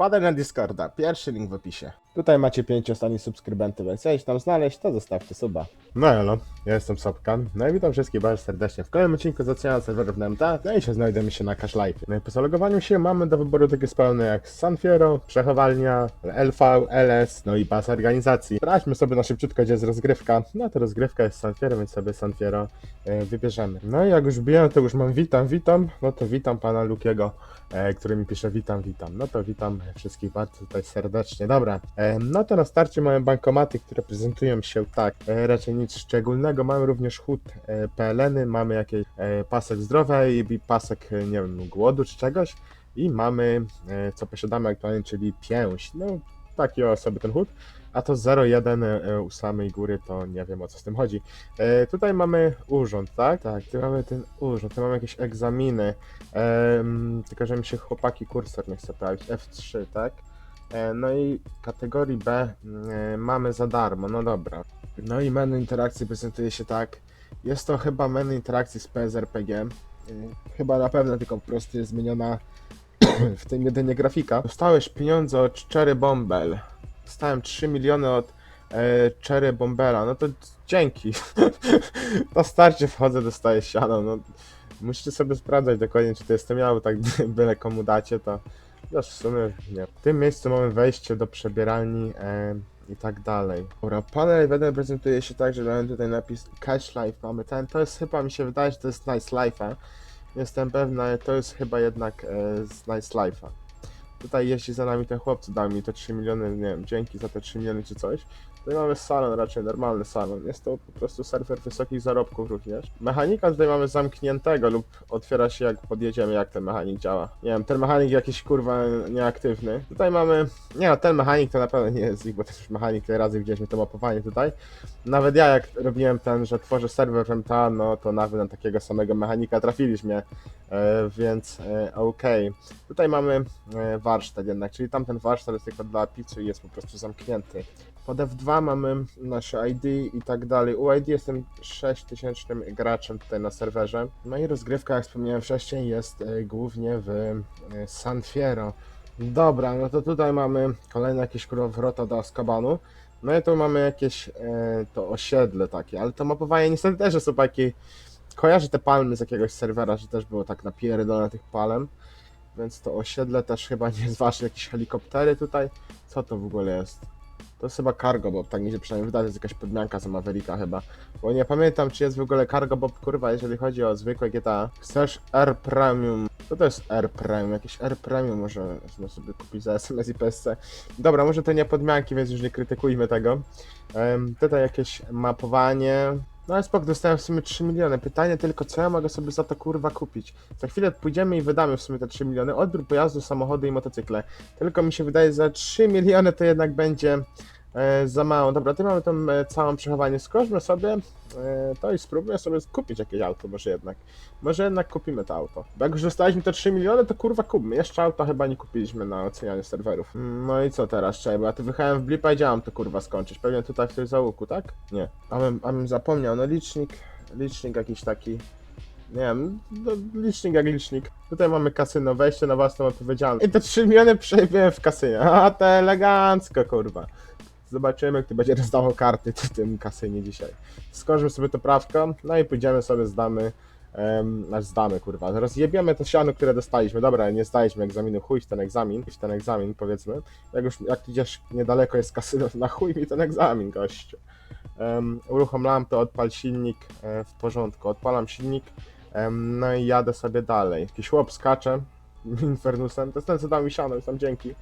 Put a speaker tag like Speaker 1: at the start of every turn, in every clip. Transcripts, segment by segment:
Speaker 1: Wpadaj na Discorda, pierwszy link w opisie. Tutaj macie pięć ostatnich subskrybentów, więc jeśli tam znaleźć, to zostawcie suba. No elo, ja jestem Sopkan, no i witam wszystkich bardzo serdecznie w kolejnym odcinku z serwerów na MTA, no i się znajdujemy się na Cash Life. No i po zalogowaniu się mamy do wyboru takie spełny jak Sanfiero, Przechowalnia, LV, LS, no i pas organizacji. Sprawdźmy sobie na szybciutko, gdzie jest rozgrywka. No to rozgrywka jest Sanfiero, więc sobie Sanfiero e, wybierzemy. No i jak już biję, to już mam witam, witam, no to witam pana Lukiego, e, który mi pisze witam, witam. No to witam wszystkich bardzo tutaj serdecznie. Dobra, e, no to na starcie mamy bankomaty, które prezentują się tak, e, raczej nic szczególnego. Mamy również chód e, PLN-y, mamy jakiś pasek zdrowia i pasek, nie wiem, głodu czy czegoś. I mamy, co posiadamy aktualnie, czyli pięść. No, taki o sobie ten chód. A to 0,1 e, u samej góry, to nie wiem o co z tym chodzi. E, tutaj mamy urząd, tak? Tak, tu mamy ten urząd, tu mamy jakieś egzaminy. Em, tylko, że mi się chłopaki kursor nie chce prawić. F3, tak? E, no i kategorii B e, mamy za darmo, no dobra. No i menu interakcji prezentuje się tak. Jest to chyba menu interakcji z PSRPG. E, Chyba na pewno tylko po prostu jest zmieniona w tym jedynie grafika. Dostałeś pieniądze od Cherry Bombel. Dostałem 3 miliony od e, Cherry Bombela. No to dzięki. Na starcie wchodzę, dostaję siano. No, musicie sobie sprawdzać dokładnie, czy to jest to miało, tak byle komu dacie, to no w sumie nie. W tym miejscu mamy wejście do przebieralni e, i tak dalej. Dobra, panel jeden prezentuje się tak, że mamy tutaj napis Cash Life, mamy ten, to jest chyba, mi się wydaje, że to jest Nice Life'a. Nie Jestem pewna, to jest chyba jednak e, z Nice Life'a. Tutaj jeździ za nami ten chłop, co dał mi te 3 miliony, nie wiem, dzięki za te 3 miliony czy coś. Tutaj mamy salon, raczej normalny salon. Jest to po prostu serwer wysokich zarobków również. Mechanika tutaj mamy zamkniętego lub otwiera się jak podjedziemy, jak ten mechanik działa. Nie wiem, ten mechanik jakiś kurwa nieaktywny. Tutaj mamy, nie no, ten mechanik to na pewno nie jest ich, bo już mechanik tyle razy widzieliśmy to mapowanie tutaj. Nawet ja jak robiłem ten, że tworzę serwer w MTA, no to nawet na takiego samego mechanika trafiliśmy, e, więc e, okej. Tutaj mamy e, warsztat jednak, czyli tamten warsztat jest tylko dla pizzy i jest po prostu zamknięty. Pod F2 mamy nasze ID i tak dalej. U ID jestem 6000 graczem tutaj na serwerze. No i rozgrywka, jak wspomniałem wcześniej, jest e, głównie w e, San Fierro. Dobra, no to tutaj mamy kolejne jakieś kurwa wrota do Azkabanu. No i tu mamy jakieś e, to osiedle takie, ale to mapowanie niestety też jest takie... Kojarzę te palmy z jakiegoś serwera, że też było tak napierdolone tych palem. Więc to osiedle też chyba nie wasze, jakieś helikoptery tutaj. Co to w ogóle jest? To jest chyba cargo bob, tak mi się przynajmniej wydaje, to jest jakaś podmianka z Mavericka chyba. Bo nie pamiętam, czy jest w ogóle cargo bob, kurwa, jeżeli chodzi o zwykłe GTA. Chcesz R Premium. Co to jest R Premium? Jakieś R Premium może można sobie kupić za SMS i PSC. Dobra, może to nie podmianki, więc już nie krytykujmy tego. Em, tutaj jakieś mapowanie. No ale spoko, dostałem w sumie 3 miliony. Pytanie tylko, co ja mogę sobie za to kurwa kupić? Za chwilę pójdziemy i wydamy w sumie te 3 miliony. Odbiór pojazdu, samochody i motocykle. Tylko mi się wydaje, za 3 miliony to jednak będzie e, za mało. Dobra, tu mamy tą e, całą przechowanie. Skoczmy sobie e, to i spróbuję sobie kupić jakieś auto, może jednak. Może jednak kupimy to auto. Bo jak już dostaliśmy te 3 miliony, to kurwa kupmy. Jeszcze auta chyba nie kupiliśmy na ocenianiu serwerów. Mm, No i co teraz? Czekaj, bo ja tu wychałem w blipa i działam to kurwa skończyć. Pewnie tutaj w tym załuku, tak? Nie. Abym, abym zapomniał, no licznik, licznik jakiś taki. Nie wiem, no, licznik jak licznik. Tutaj mamy kasyno, wejście na własną odpowiedzialność. I te 3 miliony przejebiłem w kasynie. A to elegancko, kurwa. Zobaczymy, kto będzie rozdawał karty w tym kasynie dzisiaj. Skończymy sobie to prawko, no i pójdziemy sobie zdamy. Um, zdamy, kurwa. Rozjebiemy to siano, które dostaliśmy. Dobra, nie zdaliśmy egzaminu, chuj ten egzamin, ten egzamin, powiedzmy. Jak już, jak idziesz niedaleko jest kasyno, na chuj mi ten egzamin, gościu. Um, uruchom lampę, odpal silnik, e, w porządku. Odpalam silnik, em, no i jadę sobie dalej. Jakiś chłop skacze, Infernusem. To jest ten, co dał mi siano, już tam dzięki.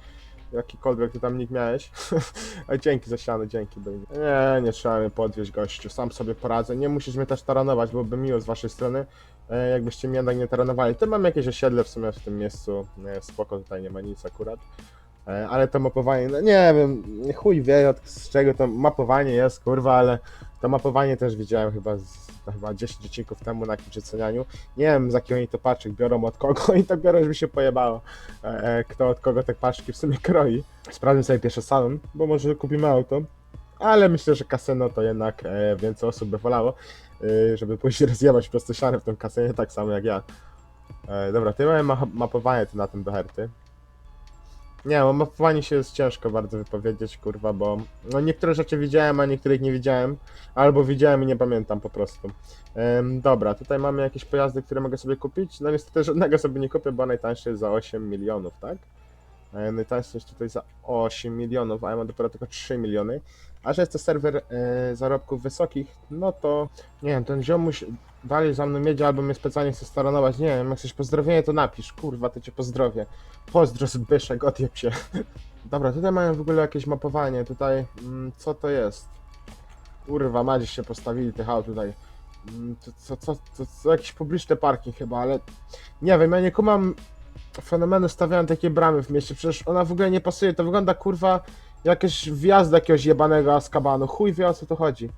Speaker 1: Jakikolwiek ty tam nick miałeś. A dzięki za siano, dzięki. Baby. Nie, nie trzeba mnie podwieźć, gościu. Sam sobie poradzę. Nie musisz mnie też taranować, byłoby miło z waszej strony. E, jakbyście mnie jednak nie taranowali. To mam jakieś osiedle w sumie w tym miejscu. E, spoko, tutaj nie ma nic akurat. E, ale to mapowanie, no nie wiem, chuj wie od z czego to mapowanie jest, kurwa, ale to mapowanie też widziałem chyba z, to chyba 10 odcinków temu na jakimś ocenianiu. Nie wiem z jakiego oni to paczek biorą, od kogo i tak biorą, żeby się pojebało. E, e, kto od kogo te paczki w sumie kroi. Sprawdzę sobie pierwszy salon, bo może kupimy auto. Ale myślę, że kasyno to jednak e, więcej osób by wolało, e, żeby pójść rozjebać po prostu siarę w tym kasynie, tak samo jak ja. E, dobra, ty mamy ma mapowanie na tym do herty. Nie, o mapowaniu się jest ciężko bardzo wypowiedzieć, kurwa, bo no niektóre rzeczy widziałem, a niektórych nie widziałem, albo widziałem i nie pamiętam po prostu. Em, dobra, tutaj mamy jakieś pojazdy, które mogę sobie kupić. No niestety żadnego sobie nie kupię, bo najtańszy jest za 8 milionów, tak? E, Najtańszy jest tutaj za 8 milionów, a ja mam dopiero tylko 3 miliony. A że jest to serwer e, zarobków wysokich, no to nie wiem, ten ziomuś dalej za mną jedzie, albo mnie specjalnie chce staranować. Nie wiem, jak chcesz pozdrowienie, to napisz. Kurwa, to cię pozdrowię. Pozdro Zbyszek, odjeb się. Dobra, tutaj mają w ogóle jakieś mapowanie. Tutaj, mm, co to jest? Kurwa, madzie się postawili tych aut tutaj. Mm, To, co, co, to, to jakiś publiczny parking chyba, ale nie wiem, ja nie kumam fenomenu stawiałem takie bramy w mieście, przecież ona w ogóle nie pasuje, to wygląda kurwa jakieś wjazd jakiegoś jebanego Azkabanu, chuj wie o co to chodzi.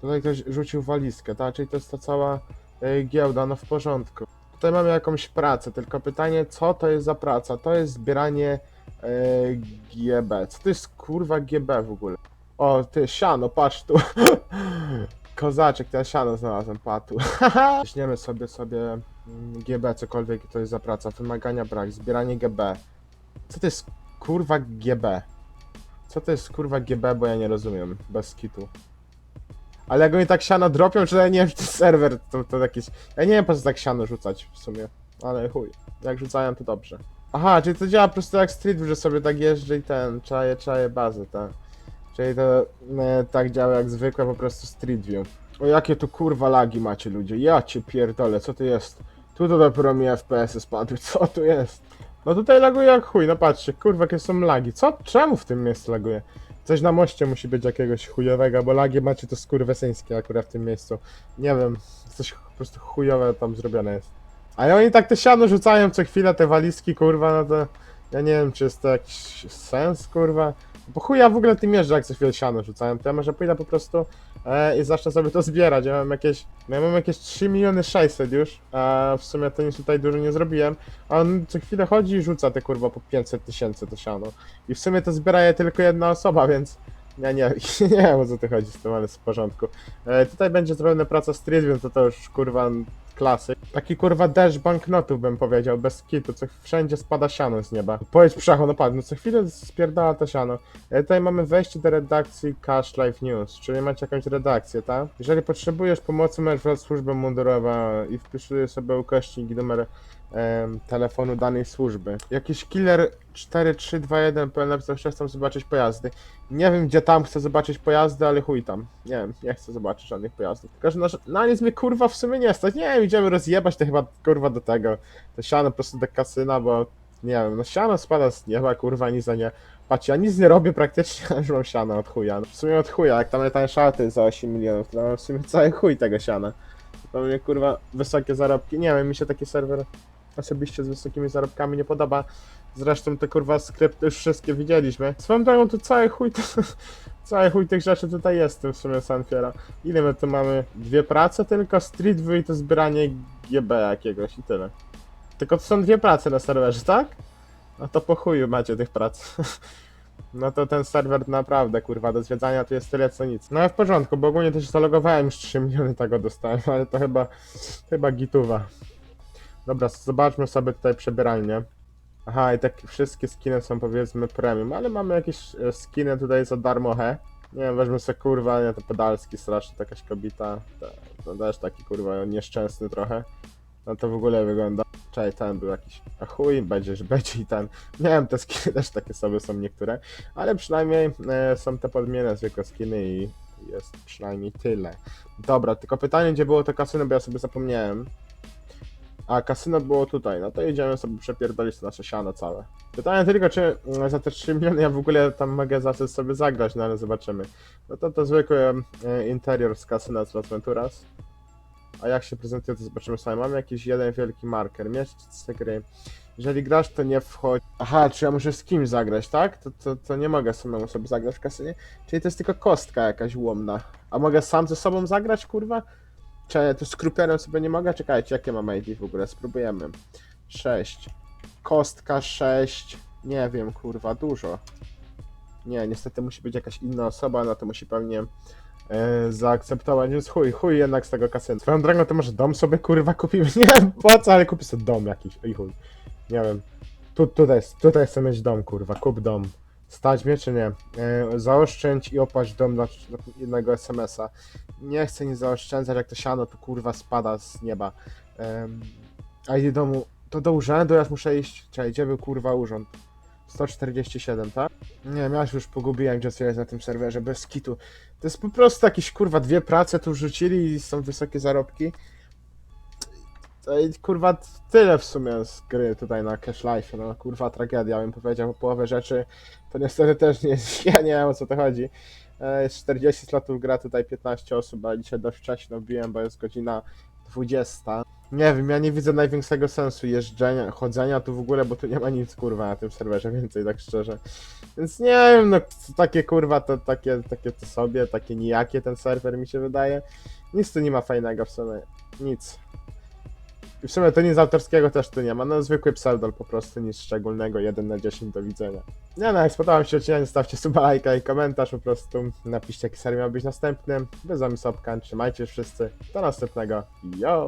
Speaker 1: Tutaj ktoś rzucił walizkę, tak, czyli to jest ta cała y, giełda, no w porządku. Tutaj mamy jakąś pracę, tylko pytanie, co to jest za praca? To jest zbieranie y, GB. Co to jest kurwa GB w ogóle? O, ty, siano, patrz tu. Kozaczek, ja siano znalazłem, patu. Weźmiemy sobie, sobie mm, GB, cokolwiek to jest za praca. Wymagania brak, zbieranie GB. Co to jest kurwa GB? Co to jest kurwa GB, bo ja nie rozumiem, bez kitu. Ale jak oni tak siano dropią, czy ja nie wiem, czy serwer to, to jakiś... Ja nie wiem po co tak siano rzucać w sumie, ale chuj. Jak rzucają to dobrze. Aha, czyli to działa po prostu jak Street że sobie tak jeżdżę i ten, czaje, czaje bazę, tak. Czyli to e, tak działa jak zwykłe po prostu Street View. O jakie tu kurwa lagi macie ludzie, ja cię pierdolę, co to jest? Tu to dopiero mi FPS-y spadły, co tu jest? No tutaj laguje jak chuj, no patrzcie, kurwa jakie są lagi. Co? Czemu w tym miejscu laguje? Coś na moście musi być jakiegoś chujowego, bo lagi macie to skurwesyńskie akurat w tym miejscu. Nie wiem, coś po prostu chujowe tam zrobione jest. A oni tak te siano rzucają co chwilę, te walizki, kurwa, no to... Ja nie wiem, czy jest to jakiś sens, kurwa. Bo chuja w ogóle tym jeżdżę, jak co chwilę siano rzucają, to ja może pójdę po prostu e, i zacznę sobie to zbierać. Ja mam jakieś, no ja mam jakieś 3 miliony 600 już, a w sumie to nic tutaj dużo nie zrobiłem. A on co chwilę chodzi i rzuca te kurwa po 500 tysięcy to siano. I w sumie to zbiera je tylko jedna osoba, więc ja nie, nie wiem o co ty chodzi z tym, ale jest w porządku. E, tutaj będzie zrobiona praca street, więc to, to już kurwa klasy. Taki kurwa deszcz banknotów bym powiedział, bez kitu, co wszędzie spada siano z nieba. Powiedz przecho, no patrz, no co chwilę spierdala to siano. E, tutaj mamy wejście do redakcji Cash Live News, czyli macie jakąś redakcję, tak? Jeżeli potrzebujesz pomocy, możesz wezwać służbę mundurową i wpisuję sobie ukośnik numer em, telefonu danej służby. Jakiś killer 4321 PL napisał, że chcę zobaczyć pojazdy. Nie wiem gdzie tam chcę zobaczyć pojazdy, ale chuj tam. Nie wiem, nie chcę zobaczyć żadnych pojazdów. Tylko, że na, na nic mnie kurwa w sumie nie stać. Nie wiem, idziemy rozjebać to chyba kurwa do tego. To siano po prostu do kasyna, bo nie wiem, no siano spada z nieba, kurwa, nic za nie. Patrzcie, ja nic nie robię praktycznie, a już mam siano od chuja. No, w sumie od chuja, jak tam to jest za 8 milionów, to w sumie cały chuj tego siana. To mnie kurwa wysokie zarobki. Nie wiem, mi się taki serwer osobiście z wysokimi zarobkami nie podoba. Zresztą te kurwa skrypty już wszystkie widzieliśmy. Swoją drogą to cały chuj, cały chuj tych rzeczy tutaj jest w sumie Sanfiera. Ile my tu mamy? Dwie prace tylko, Street View i to zbieranie GB jakiegoś i tyle. Tylko to są dwie prace na serwerze, tak? No to po chuju macie tych prac. No to ten serwer naprawdę, kurwa, do zwiedzania tu jest tyle co nic. No ale w porządku, bo ogólnie też zalogowałem już 3 miliony tego dostałem, ale to chyba, chyba gituwa. Dobra, zobaczmy sobie tutaj przebieralnię. Aha, i tak wszystkie skiny są powiedzmy premium, ale mamy jakieś e, skiny tutaj za darmo, he. Nie wiem, weźmy sobie kurwa, nie, to pedalski strasznie, to jakaś kobita. To, to też taki kurwa nieszczęsny trochę. No to w ogóle wygląda. Czekaj, ten był jakiś. A chuj, będzie, że będzie i ten. Nie wiem, te skiny też takie sobie są niektóre, ale przynajmniej e, są te podmienne zwykłe skiny i jest przynajmniej tyle. Dobra, tylko pytanie, gdzie było to kasyno, bo ja sobie zapomniałem. A kasyno było tutaj, no to jedziemy sobie przepierdolić nasze siano całe. Pytanie tylko, czy mm, za te 3 miliony ja w ogóle tam mogę za coś sobie zagrać, no ale zobaczymy. No to to zwykły e, interior z kasyna z Las Venturas. A jak się prezentuje, to zobaczymy sobie. Mamy jakiś jeden wielki marker. Miejsce gry. Jeżeli grasz, to nie wchodź. Aha, czy ja muszę z kimś zagrać, tak? To, to, to nie mogę samemu sobie zagrać w kasynie. Czyli to jest tylko kostka jakaś łomna. A mogę sam ze sobą zagrać, kurwa? Czy to z kruperem sobie nie mogę? Czekajcie, jakie mam ID w ogóle? Spróbujemy. 6. Kostka 6. Nie wiem, kurwa, dużo. Nie, niestety musi być jakaś inna osoba, no to musi pewnie e, zaakceptować, więc chuj, chuj jednak z tego kasyna. Swoją drogą to może dom sobie kurwa kupimy? Nie wiem po co, ale kupię sobie dom jakiś, i chuj. Nie wiem. Tu, tutaj, tutaj chcę mieć dom, kurwa, kup dom. Stać mnie czy nie? E, zaoszczędź i opłać dom dla jednego SMS-a. Nie chcę nic zaoszczędzać, jak to siano tu kurwa spada z nieba. Em, a idę domu, to do urzędu ja muszę iść. Czekaj, gdzie był kurwa urząd? 147, tak? Nie ja już pogubiłem, gdzie jest na tym serwerze, bez kitu. To jest po prostu jakieś kurwa dwie prace tu rzucili i są wysokie zarobki. Kurwa tyle w sumie z gry tutaj na Cash Life, no kurwa tragedia, bym powiedział, połowę rzeczy to niestety też nie jest, ja nie wiem o co to chodzi. E, Jest 40 slotów gra, tutaj 15 osób, a dzisiaj dość wcześnie wbiłem, bo jest godzina 20. Nie wiem, ja nie widzę największego sensu jeżdżenia, chodzenia tu w ogóle, bo tu nie ma nic kurwa na tym serwerze więcej, tak szczerze. Więc nie wiem, no takie kurwa to takie, takie to sobie, takie nijakie ten serwer mi się wydaje. Nic tu nie ma fajnego w sumie, nic. I w sumie to nic autorskiego też tu nie ma, no zwykły pseudol po prostu, nic szczególnego, 1 na 10 do widzenia. Nie no, jak spodobał się odcinek, zostawcie suba, lajka i komentarz po prostu, napiszcie jaki serial miał być następny. Bez Sobkan, trzymajcie się wszyscy, do następnego, yo!